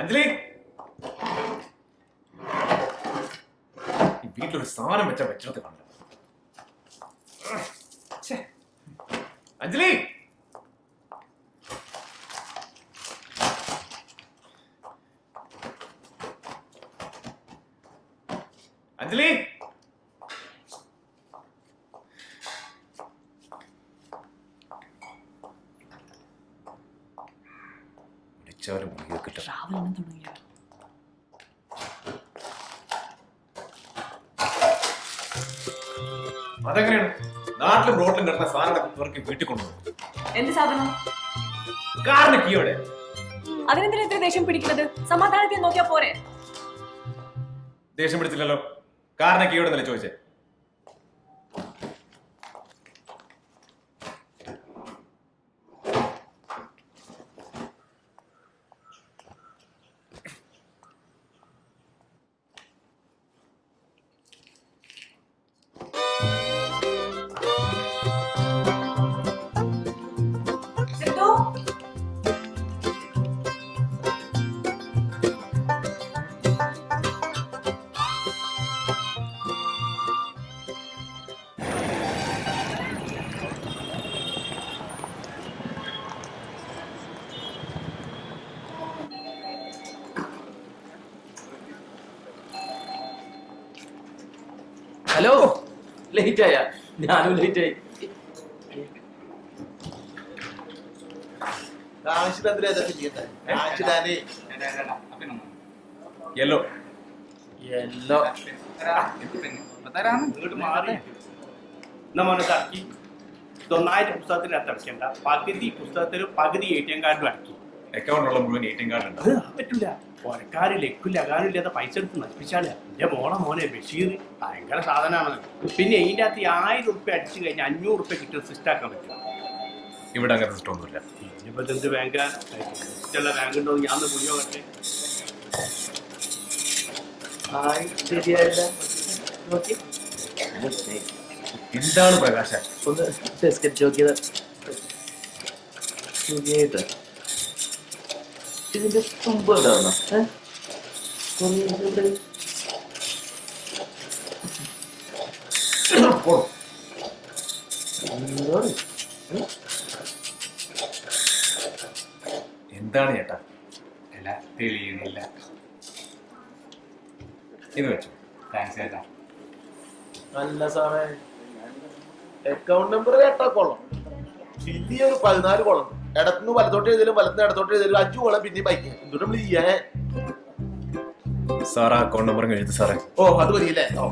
அஞ்சலி. வீட்டில் ஒரு சாணம் வச்சா வச்சிருக்க அஞ்சலி. அஞ்சலி. അതെങ്ങനെയാണ്? നാട്ടിലും റോട്ടിലും കിടന്ന സാധനം തുറക്കി വീട്ടിൽ കൊണ്ടുപോകും എന്ത് സാധനം? കാറിന് കീയോടെ അതിനെന്തിനാ ഇത്ര ദേഷ്യം പിടിക്കുന്നത്? സമാധാനത്തിൽ നോക്കിയാ പോരെ. ദേഷ്യം പിടിച്ചില്ലല്ലോ. കാറിന് കീയോടെ എന്നല്ലേ ചോദിച്ചേ? ലേറ്റ് ആയ. ഞാനും ലേറ്റ് ആയി. കാണിച്ചിട്ട് എന്തിനാ ഇതൊക്കെ ചെയ്യുന്നെ? കാണിച്ചിടാനേ. യെല്ലോ നമ്മൾ ഇറക്കി ഇതൊന്നായിട്ട് പുസ്തകത്തിന് അടയ്ക്കണ്ട. പകുതി പുസ്തകത്തിലും പകുതി എ ടി എം കാർഡിലും അടക്കി അക്കൗണ്ട് ഉള്ള മുഴുവൻ എ ടി എം കാർഡ് ഉണ്ട്? അത് പറ്റില്ല പുറക്കാര് ലക്കില്ല അകാനില്ലാത്ത പൈസ എടുത്ത് നശിപ്പിച്ചാൽ എന്റെ മോളെ മോനെ ബഷീർ ഭയങ്കര സാധനമാണ് പിന്നെ ഇതിന്റെ അകത്ത് ഈ ആയിരം ഉറുപ്പ്യ അടിച്ചു കഴിഞ്ഞാൽ അഞ്ഞൂറ് ഉറുപ്പ്യ കിട്ടുന്ന സിസ്റ്റം ആക്കാൻ പറ്റും. ഇവിടെ അങ്ങനെ സിസ്റ്റം ഒന്നുമില്ല. ഇനിയിപ്പോ എന്ത് ബാങ്ക് ഇഷ്ടമുള്ള ബാങ്ക് ഉണ്ടോ ഞാൻ പുതിയ ഹായ് നോക്കി. എന്താണ് പ്രകാശ? ഒന്ന് നോക്കിയത്. ശരിയായിട്ട് ഇതിന്റെ തുമ്പ് ഉണ്ടാവണം ഏഹ് എന്താണ് ചേട്ടാ? അല്ല തെളിയുന്നില്ല ഇത് വെച്ചു. താങ്ക്സ് ചേട്ടാ. നല്ല സാറേ അക്കൗണ്ട് നമ്പർ കേട്ടാ കൊള്ളം. വലിയൊരു പതിനാല് കൊളം ഇടത്തുനിന്ന് വലത്തോട്ട് എഴുതിയാലും വലത്തുനിന്ന് ഇടത്തോട്ട് എഴുതിയാലും അഞ്ചു കോളം പിന്നെ ബൈക്ക് എന്തുകൊണ്ട് നമ്മൾ ചെയ്യാൻ സാർ ആ അക്കൗണ്ട് നമ്പർ എഴുതി സാറേ. ഓ അത് മതിയല്ലേ? ഓ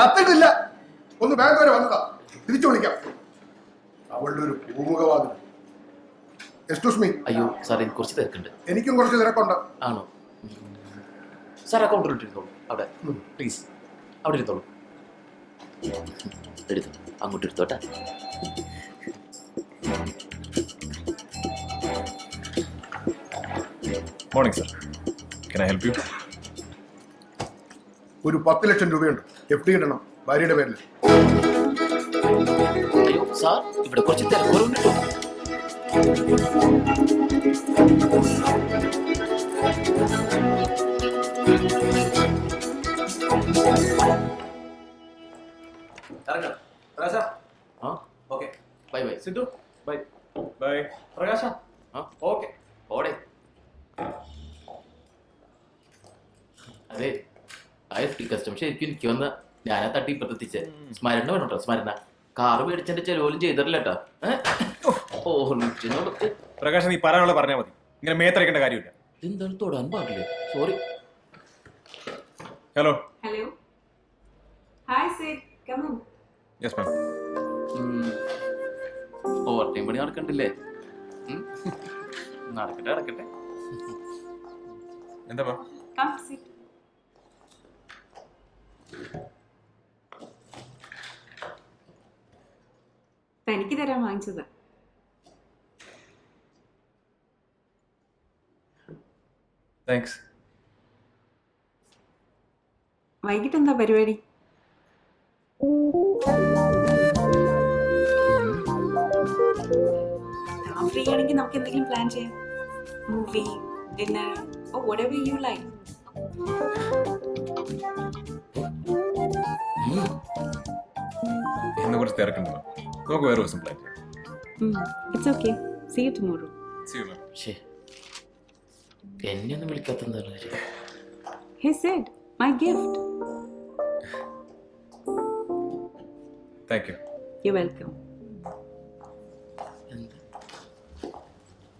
ചത്തിട്ടില്ല. ഒന്ന് ബാങ്ക് വരെ വന്നതാ. തിരിച്ചു വിളിക്കാം. അവളുടെ ഒരു പൂമുഖവാദം എക്സ്ക്യൂസ് മീ അയ്യോ സാർ എനിക്ക് കുറച്ച് തിരക്കുണ്ട്. എനിക്കും കുറച്ച് തിരക്കുണ്ട്. ആണോ? സാർ അക്കൗണ്ടിൽ ഇട്ടിരുന്നോളൂ. അവിടെ. പ്ലീസ് അവിടെ ഇരുന്നോളൂ. എടുത്തു. അങ്ങോട്ട് എടുത്തോട്ടെ. Morning sir can I help you ഒരു പത്ത് ലക്ഷം രൂപയുണ്ട്. എഫ് ഡി ഇടണം ഭാര്യയുടെ പേരിൽ. അയ്യോ സാർ ഇവിടെ കുറച്ച് തിരക്കുറവുണ്ട്. കേട്ടോ ഇറങ്ങാം പ്രകാശ. ആ? Okay. Bye bye. Sidhu bye. Bye. Prakash. ആ? ഓക്കെ. ഓടെ. അതെ. ആ എഫ് ടി കസ്റ്റം ശരിക്കും എനിക്ക് വന്ന ഞാനാ തട്ടി പ്രത്യേകിച്ച് സ്മരണ വേണം കേട്ടോ സ്മരണ. കാറ് മേടിച്ചെന്റെ ചെലവിലും ചെയ്തിട്ടില്ല കേട്ടോ ഓ പ്രകാശ് നീ പറയാനുള്ള പറഞ്ഞാൽ മതി. ഇങ്ങനെ മേത്തരക്കേണ്ട കാര്യമില്ല. എന്താണ് തൊടാൻ പാടില്ല? Sorry hello hello hi. Come on yes ma'am over time പണി നടക്കണ്ടില്ലേ. നടക്കട്ടെ നടക്കട്ടെ. എന്താ മാം? Come sit. തനിക്ക് തരാൻ വാങ്ങിച്ചതാ. താങ്ക്സ് വൈകിട്ട് എന്താ പരിപാടി? ഫ്രീ ആണെങ്കിൽ നമുക്ക് എന്തെങ്കിലും പ്ലാൻ ചെയ്യാം. Movie dinner oh whatever you like ഇന്ന് കുറച്ച് തിരക്കുണ്ട് നമുക്ക് വേറെ ദിവസം പ്ലാൻ ചെയ്യാം. It's okay see you tomorrow see you. ശേ എന്നെ ഒന്നും വിളിക്കാത്തെന്താണ് he said my gift Thank you. You welcome എന്താ?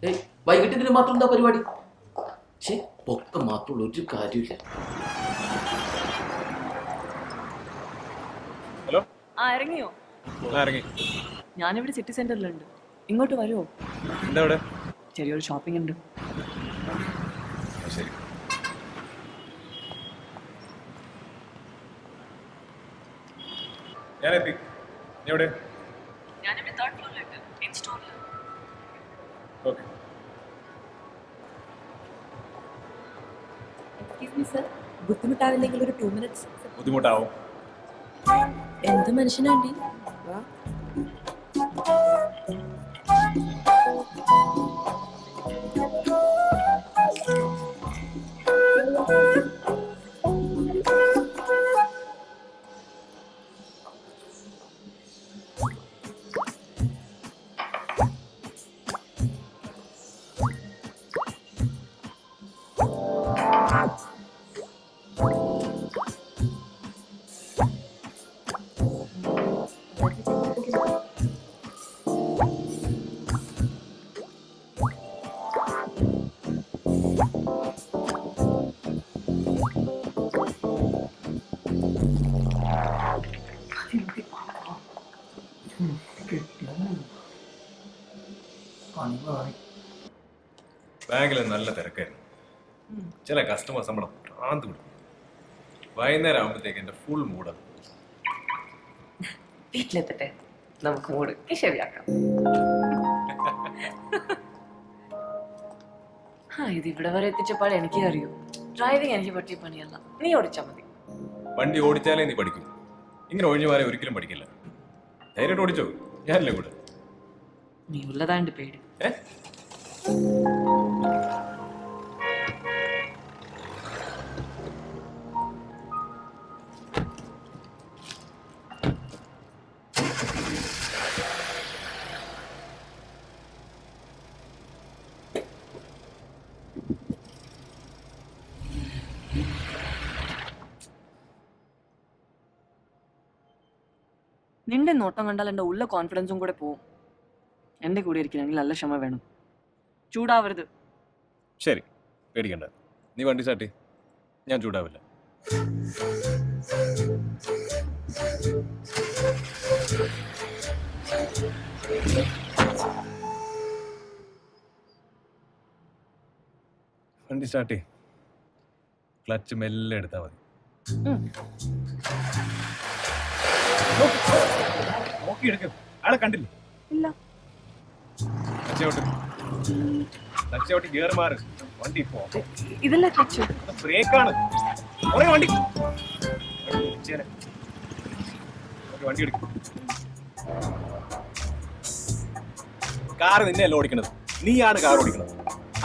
ഏയ് വൈകിട്ട് ഇതിന് മാത്രം എന്താ പരിപാടി? ഒക്കെ മാത്രമുള്ള ഒരു കാര്യമില്ല ആ ഇറങ്ങിയോ? ഇറങ്ങി. ഞാനിവിടെ സിറ്റി സെന്ററിലുണ്ട് ഇങ്ങോട്ട് വരുമോ എന്താ ഇവിടെ? ചെറിയൊരു ഷോപ്പിംഗ് ഉണ്ട്. ശരി. ഞാൻ എത്തി. നീ എവിടെ? ഞാനിവിടെ തേർഡ് ഫ്ലോറിലുണ്ട് ഇൻ സ്റ്റോറിൽ ഓക്കെ എക്സ്ക്യൂസ് മീ സർ ബുദ്ധിമുട്ടാവില്ലെങ്കിൽ ഒരു ടു മിനിറ്റ്സ് ബുദ്ധിമുട്ടാവും. എന്ത് മനുഷ്യനാണ്ടി? ബാങ്കിൽ നല്ല തിരക്കായിരുന്നു. ചില കസ്റ്റമേഴ്സ് നമ്മളെ ഭ്രാന്ത് വിടും വൈകുന്നേരം ആകുമ്പോഴത്തേക്ക് എന്റെ ഫുൾ മൂഡ് വീട്ടിലെത്തട്ടെ നമുക്ക് മൂഡ് ശരിയാക്കാം ആ ഇത് ഇവിടെ വരെ എത്തിച്ചപ്പോൾ എനിക്ക് അറിയൂ. ഡ്രൈവിംഗ് എനിക്ക് പറ്റിയ പണിയല്ല. നീ ഓടിച്ചാൽ മതി. വണ്ടി ഓടിച്ചാലേ നീ പഠിക്കൂ. ഇങ്ങനെ ഒഴിഞ്ഞു മാറി ഒരിക്കലും പഠിക്കില്ല. ധൈര്യമായിട്ട് ഓടിച്ചോ. ഞാനല്ലേ കൂടെ? നീ ഉള്ളതാണ്ട് പേടി. ഏ? നിന്റെ നോട്ടം കണ്ടാൽ എന്റെ ഉള്ള കോൺഫിഡൻസും കൂടെ പോവും. എന്റെ കൂടെ ഇരിക്കണമെങ്കിൽ നല്ല ക്ഷമ വേണം. ചൂടാവരുത്. ശരി പേടിക്കണ്ട. നീ വണ്ടി ചാട്ടി ഞാൻ ചൂടാവില്ല. വണ്ടി സ്റ്റാർട്ട് ചെയ്യും. ക്ലച്ച് മെല്ലെ എടുത്താൽ മതി. നോക്കി എടുക്കും ആളെ കണ്ടില്ലേ? ഇല്ല. ലക്ഷോട്ട് ഗിയർ മാറ്. വണ്ടി പോ. ഇതല്ല ക്ലച്ച് ബ്രേക്കാണ്. കുറേ വണ്ടി. വണ്ടി എടുക്കും. കാറ് നിന്നെയല്ല ഓടിക്കണത്? നീയാണ് കാർ ഓടിക്കണത്.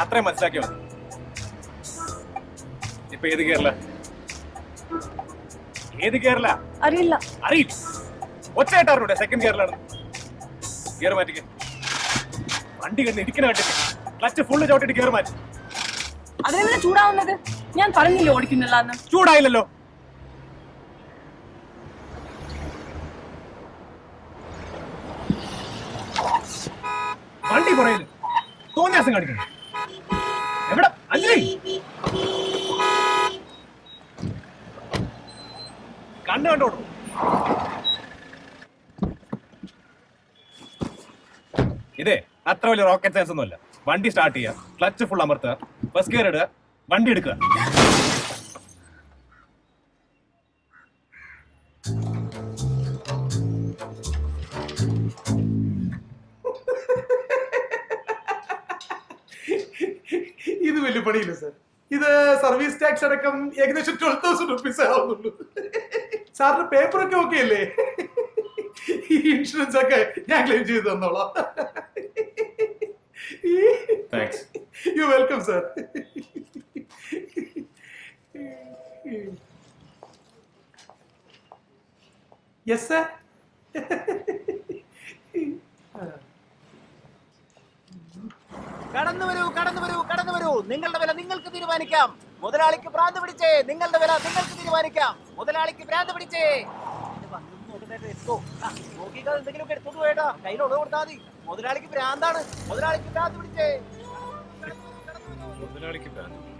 അത്രയും മനസ്സിലാക്കിയ? മതി ഇപ്പൊ ഏത് കേരള ഏത് കേരള അറിയില്ല. അറിയില്ല. ഒച്ചയായിട്ടാറുണ്ട് സെക്കൻഡ് ഗിയറിലാണ് ഗിയർ മാറ്റിക്ക്. വണ്ടി കണ്ട് ഇരിക്കണ കണ്ടിട്ട് ക്ലച്ച് ഫുള്ള് ചവിട്ടിട്ട് ഗിയർ മാറ്റി. അതിനെന്താ ചൂടാവുന്നത്? ഞാൻ പറഞ്ഞില്ല ഓടിക്കുന്നില്ല എന്ന് ചൂടായില്ലല്ലോ. വണ്ടി പുറയിൽ തോന്നിയാസം കാണിക്കണം. എവിടെ? അല്ലേ? കണ്ണ് കണ്ടോളൂ ഇതേ അത്ര വലിയ റോക്കറ്റ് സയൻസ് ഒന്നുമില്ല. വണ്ടി സ്റ്റാർട്ട് ചെയ്യുക. ക്ലച്ച് ഫുൾ അമർത്തുക. ഫസ്റ്റ് ഗിയർ ഇടുക. വണ്ടി എടുക്കുക. ഇത് വലിയ പണിയില്ല സർ ഇത് സർവീസ് ടാക്സ് അടക്കം ഏകദേശം ട്വൽവ് തൗസൻഡ് റുപ്പീസ് ആവുന്നുള്ളൂ. സാറിന്റെ പേപ്പറൊക്കെ ഓക്കെ അല്ലേ? ഈ ഇൻഷുറൻസ് ഒക്കെ ഞാൻ ക്ലെയിം ചെയ്ത് തന്നോളാം. Thanks you welcome sir yes sir കടന്നു വരൂ കടന്നു വരൂ കടന്നു വരൂ. നിങ്ങളുടെ വില നിങ്ങൾക്ക് തീരുമാനിക്കാം. മുതലാളിക്ക് ഭ്രാന്ത് പിടിച്ചേ. നിങ്ങളുടെ വില നിങ്ങൾക്ക് തീരുമാനിക്കാം. മുതലാളിക്ക് ഭ്രാന്ത് പിടിച്ചേ. എന്തെങ്കിലുമൊക്കെ എടുത്തോണ്ട് പോയേട്ടാ. കയ്യിൽ കൊടുത്താൽ മതി. മുതലാളിക്ക് ഭ്രാന്താണ്. മുതലാളിക്ക് ഭ്രാന്ത് പിടിച്ചേ. മുതലാളിക്ക് ഭ്രാന്ത് പിടിക്കും.